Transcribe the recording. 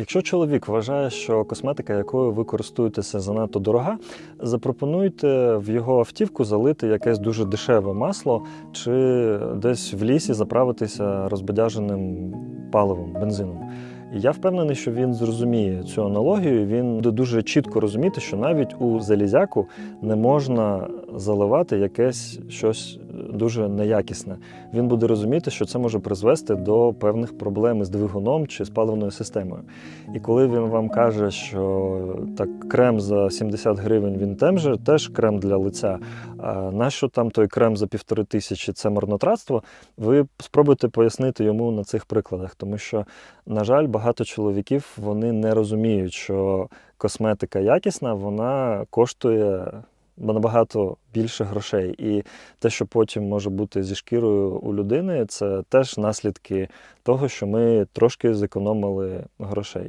Якщо чоловік вважає, що косметика, якою ви користуєтеся, занадто дорога, запропонуйте в його автівку залити якесь дуже дешеве масло чи десь в лісі заправитися розбадяженим паливом, бензином. Я впевнений, що він зрозуміє цю аналогію. Він буде дуже чітко розуміти, що навіть у залізяку не можна заливати якесь щось дуже неякісне. Він буде розуміти, що це може призвести до певних проблем із двигуном чи з паливною системою. І коли він вам каже, що так крем за 70 гривень він тем же, теж крем для лиця. А нащо там той крем за півтори тисячі це марнотратство? Ви спробуйте пояснити йому на цих прикладах, тому що, на жаль, багато чоловіків вони не розуміють, що косметика якісна, вона коштує набагато більше грошей. І те, що потім може бути зі шкірою у людини, це теж наслідки того, що ми трошки зекономили грошей.